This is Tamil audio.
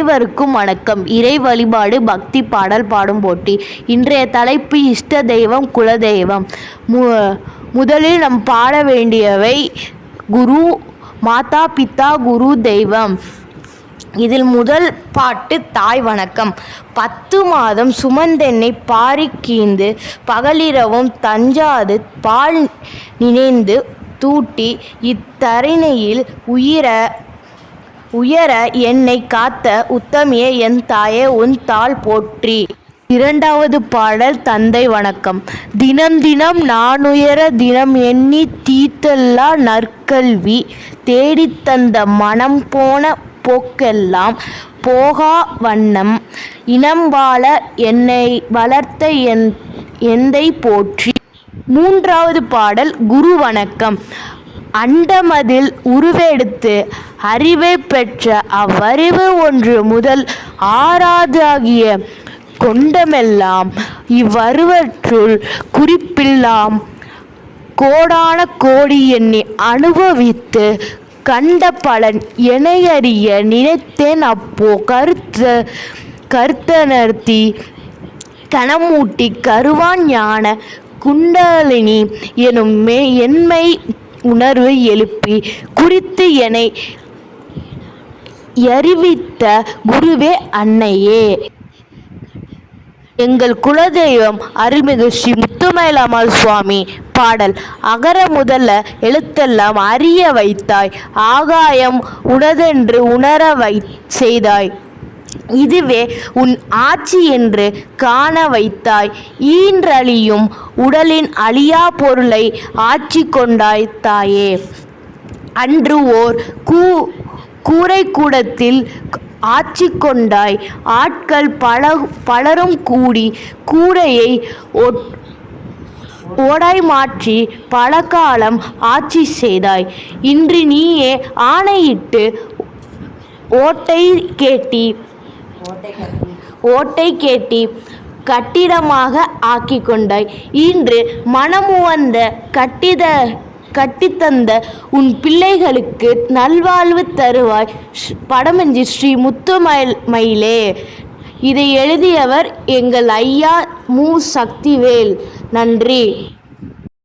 அனைவருக்கும் வணக்கம். இறை வழிபாடு பக்தி பாடல் பாடும் போட்டி. இன்றைய தலைப்பு இஷ்ட தெய்வம் குலதெய்வம். மு முதலில் நம் பாட வேண்டியவை குரு மாதா பிதா குரு தெய்வம். இதில் முதல் பாட்டு தாய் வணக்கம். பத்து மாதம் சுமந்தென்னை பாரிக் கீந்து பகலிரவும் தஞ்சாது பால் நினைந்து தூட்டி இத்தரணியில் உயிர உயர என்னை காத்த உத்தமியே என் தாயே உன் தாள் போற்றி. இரண்டாவது பாடல் தந்தை வணக்கம். தினம் தினம் நானுயர தினம் எண்ணி தீத்தல்லா நற்கல்வி. தேடித் தந்த மனம் போன போக்கெல்லாம் போகா வண்ணம். இனம் வாழ என்னை வளர்த்த என் எந்தை போற்றி. மூன்றாவது பாடல் குரு வணக்கம். அண்டமதில் உருவெடுத்து அறிவை பெற்ற அவ்வறிவு ஒன்று முதல் ஆறாதாகிய கொண்டமெல்லாம் இவ்வருவற்றுள் குறிப்பில்லாம் கோடான கோடி எண்ணி அனுபவித்து கண்ட பலன் எனையறிய நினைத்தேன் அப்போ கருத்த கருத்தனர்த்தி கனமூட்டி கருவான் ஞான குண்டலினி எனும் மே என்மை உணர்வு எழுப்பி குறித்து என்னை அறிவித்த குருவே அன்னையே. எங்கள் குலதெய்வம் அருள்மிகு ஸ்ரீ முத்துமயிலாமாள் சுவாமி பாடல். அகர முதல்ல எழுத்தெல்லாம் அறிய வைத்தாய். ஆகாயம் உனதென்று உணர வை செய்தாய். இதுவே உன் ஆட்சி என்று காண வைத்தாய். ஈன்றழியும் உடலின் அழியா பொருளை ஆட்சி கொண்டாய் தாயே. அன்று ஓர் கூ கூரை கூடத்தில் ஆட்சி கொண்டாய். ஆட்கள் பல பலரும் கூடி கூரையை ஒட் ஓடாய் மாற்றி பல காலம் ஆட்சி செய்தாய். இன்று நீயே ஆணையிட்டு ஓட்டை கேட்டி ஓட்டை கேட்டி. கட்டிடமாக ஆக்கி கொண்டாய் இன்று மனமுவந்த கட்டிட கட்டித்தந்த உன் பிள்ளைகளுக்கு நல்வாழ்வு தருவாய். படமஞ்சி ஸ்ரீ முத்துமயில் மயிலே. இதை எழுதியவர் எங்கள் ஐயா மு. சக்திவேல். நன்றி.